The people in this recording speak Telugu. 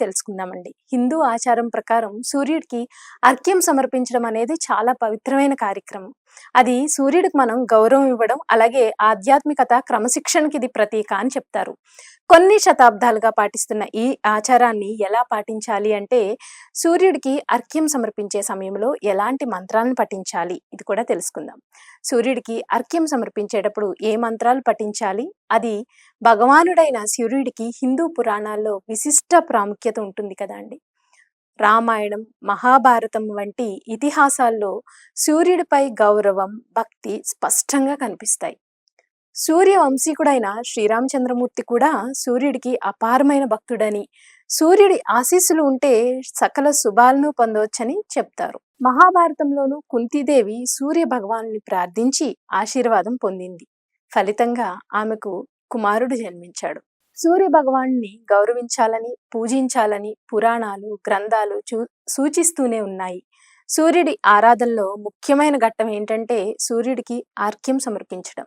తెలుసుకుందామండి. హిందూ ఆచారం ప్రకారం సూర్యుడికి అర్ఘ్యం సమర్పించడం అనేది చాలా పవిత్రమైన కార్యక్రమం. అది సూర్యుడికి మనం గౌరవం ఇవ్వడం అలాగే ఆధ్యాత్మికత క్రమశిక్షణకి ఇది ప్రతీక అని చెప్తారు. కొన్ని శతాబ్దాలుగా పాటిస్తున్న ఈ ఆచారాన్ని ఎలా పాటించాలి అంటే సూర్యుడికి అర్ఘ్యం సమర్పించే సమయంలో ఎలాంటి మంత్రాలను పఠించాలి? ఇది కూడా తెలుసుకుందాం. సూర్యుడికి అర్ఘ్యం సమర్పించేటప్పుడు ఏ మంత్రాలు పఠించాలి? అది భగవానుడైన సూర్యుడికి హిందూ పురాణాల్లో విశిష్ట ప్రాముఖ్యత ఉంటుంది కదా అండి. రామాయణం మహాభారతం వంటి ఇతిహాసాల్లో సూర్యుడిపై గౌరవం భక్తి స్పష్టంగా కనిపిస్తాయి. సూర్య వంశీకుడైన శ్రీరామచంద్రమూర్తి కూడా సూర్యుడికి అపారమైన భక్తుడని సూర్యుడి ఆశీస్సులు ఉంటే సకల శుభాలను పొందవచ్చని చెప్తారు. మహాభారతంలోనూ కుంతీదేవి సూర్య భగవాన్ని ప్రార్థించి ఆశీర్వాదం పొందింది. ఫలితంగా ఆమెకు కుమారుడు జన్మించాడు. సూర్య భగవాన్ని గౌరవించాలని పూజించాలని పురాణాలు గ్రంథాలు చూ సూచిస్తూనే ఉన్నాయి. సూర్యుడి ఆరాధనలో ముఖ్యమైన ఘట్టం ఏంటంటే సూర్యుడికి ఆర్క్యం సమర్పించడం.